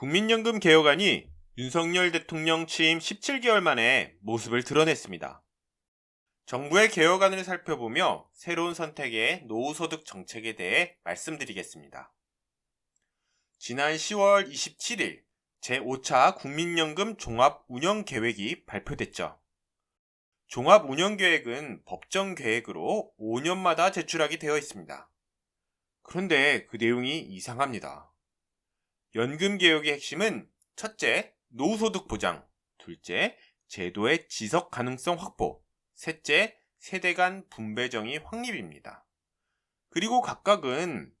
국민연금 개혁안이 윤석열 대통령 취임 17개월 만에 모습을 드러냈습니다. 정부의 개혁안을 살펴보며 새로운 선택의 노후소득 정책에 대해 말씀드리겠습니다. 지난 10월 27일 제5차 국민연금 종합운영계획이 발표됐죠. 종합운영계획은 법정계획으로 5년마다 제출하게 되어 있습니다. 그런데 그 내용이 이상합니다. 연금 개혁의 핵심은 첫째, 노후소득 보장, 둘째, 제도의 지속 가능성 확보, 셋째, 세대 간 분배 정의 확립입니다. 그리고 각각은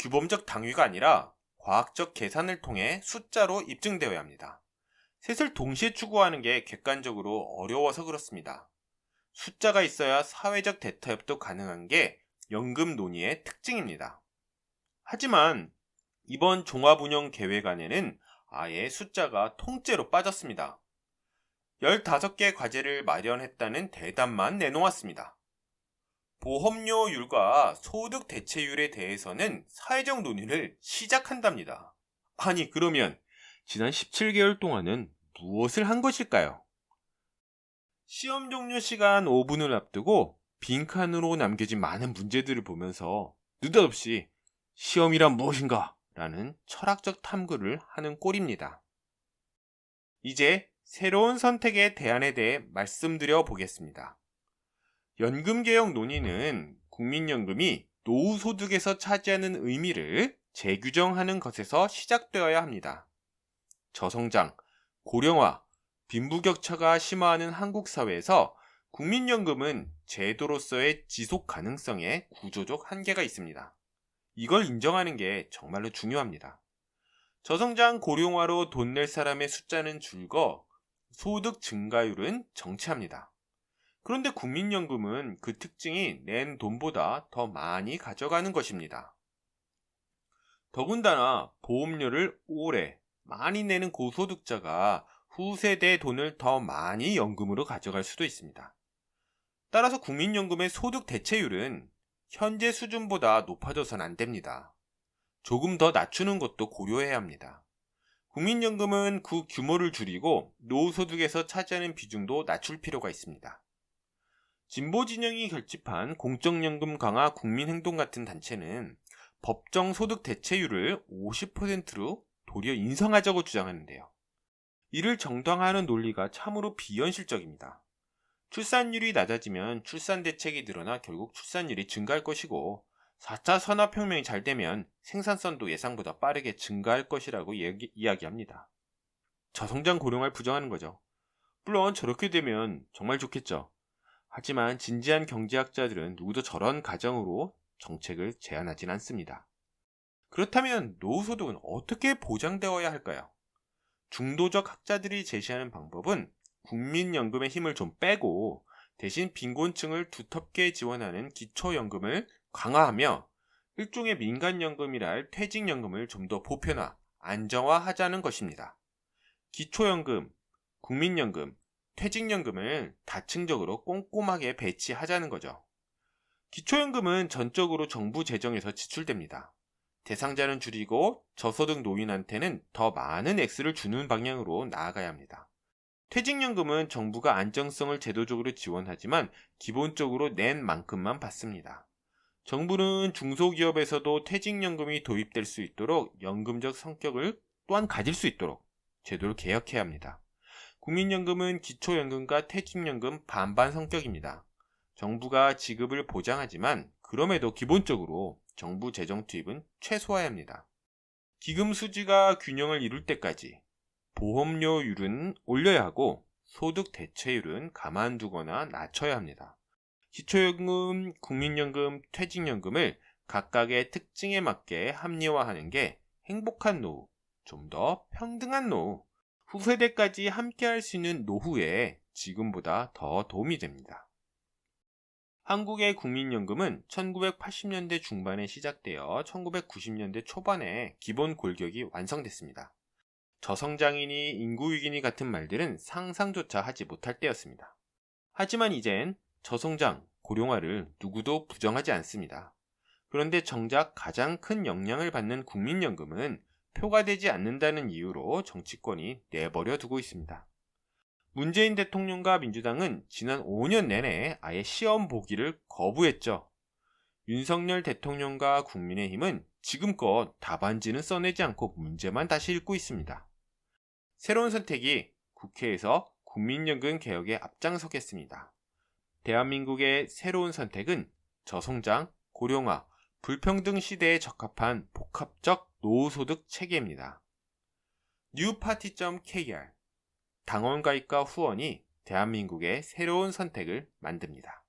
규범적 당위가 아니라 과학적 계산을 통해 숫자로 입증되어야 합니다. 셋을 동시에 추구하는 게 객관적으로 어려워서 그렇습니다. 숫자가 있어야 사회적 대타협도 가능한 게 연금 논의의 특징입니다. 하지만 이번 종합운영 계획안에는 아예 숫자가 통째로 빠졌습니다. 15개 과제를 마련했다는 대답만 내놓았습니다. 보험료율과 소득 대체율에 대해서는 사회적 논의를 시작한답니다. 아니, 그러면 지난 17개월 동안은 무엇을 한 것일까요? 시험 종료 시간 5분을 앞두고 빈칸으로 남겨진 많은 문제들을 보면서 느닷없이 시험이란 무엇인가? 라는 철학적 탐구를 하는 꼴입니다. 이제 새로운 선택의 대안에 대해 말씀드려 보겠습니다. 연금개혁 논의는 국민연금이 노후소득에서 차지하는 의미를 재규정하는 것에서 시작되어야 합니다. 저성장, 고령화, 빈부격차가 심화하는 한국 사회에서 국민연금은 제도로서의 지속 가능성에 구조적 한계가 있습니다. 이걸 인정하는 게 정말로 중요합니다. 저성장 고령화로 돈 낼 사람의 숫자는 줄고 소득 증가율은 정체합니다. 그런데 국민연금은 그 특징이 낸 돈보다 더 많이 가져가는 것입니다. 더군다나 보험료를 오래 많이 내는 고소득자가 후세대의 돈을 더 많이 연금으로 가져갈 수도 있습니다. 따라서 국민연금의 소득 대체율은 현재 수준보다 높아져선 안 됩니다. 조금 더 낮추는 것도 고려해야 합니다. 국민연금은 그 규모를 줄이고 노후소득에서 차지하는 비중도 낮출 필요가 있습니다. 진보 진영이 결집한 공적연금 강화 국민행동 같은 단체는 법정 소득 대체율을 50%로 도리어 인상하자고 주장하는데요. 이를 정당화하는 논리가 참으로 비현실적입니다. 출산율이 낮아지면 출산 대책이 늘어나 결국 출산율이 증가할 것이고 4차 산업혁명이 잘 되면 생산성도 예상보다 빠르게 증가할 것이라고 이야기, 이야기합니다. 저성장 고령화를 부정하는 거죠. 물론 저렇게 되면 정말 좋겠죠. 하지만 진지한 경제학자들은 누구도 저런 가정으로 정책을 제안하진 않습니다. 그렇다면 노후소득은 어떻게 보장되어야 할까요? 중도적 학자들이 제시하는 방법은 국민연금의 힘을 좀 빼고 대신 빈곤층을 두텁게 지원하는 기초연금을 강화하며 일종의 민간연금이라 할 퇴직연금을 좀 더 보편화, 안정화하자는 것입니다. 기초연금, 국민연금, 퇴직연금을 다층적으로 꼼꼼하게 배치하자는 거죠. 기초연금은 전적으로 정부 재정에서 지출됩니다. 대상자는 줄이고 저소득 노인한테는 더 많은 액수를 주는 방향으로 나아가야 합니다. 퇴직연금은 정부가 안정성을 제도적으로 지원하지만 기본적으로 낸 만큼만 받습니다. 정부는 중소기업에서도 퇴직연금이 도입될 수 있도록 연금적 성격을 또한 가질 수 있도록 제도를 개혁해야 합니다. 국민연금은 기초연금과 퇴직연금 반반 성격입니다. 정부가 지급을 보장하지만 그럼에도 기본적으로 정부 재정 투입은 최소화해야 합니다. 기금 수지가 균형을 이룰 때까지 보험료율은 올려야 하고 소득 대체율은 가만두거나 낮춰야 합니다. 기초연금, 국민연금, 퇴직연금을 각각의 특징에 맞게 합리화하는 게 행복한 노후, 좀 더 평등한 노후, 후세대까지 함께 할 수 있는 노후에 지금보다 더 도움이 됩니다. 한국의 국민연금은 1980년대 중반에 시작되어 1990년대 초반에 기본 골격이 완성됐습니다. 저성장이니 인구위기니 같은 말들은 상상조차 하지 못할 때였습니다. 하지만 이젠 저성장, 고령화를 누구도 부정하지 않습니다. 그런데 정작 가장 큰 영향을 받는 국민연금은 표가 되지 않는다는 이유로 정치권이 내버려 두고 있습니다. 문재인 대통령과 민주당은 지난 5년 내내 아예 시험 보기를 거부했죠. 윤석열 대통령과 국민의힘은 지금껏 답안지는 써내지 않고 문제만 다시 읽고 있습니다. 새로운 선택이 국회에서 국민연금 개혁에 앞장서겠습니다. 대한민국의 새로운 선택은 저성장, 고령화, 불평등 시대에 적합한 복합적 노후소득 체계입니다. 뉴파티.kr 당원 가입과 후원이 대한민국의 새로운 선택을 만듭니다.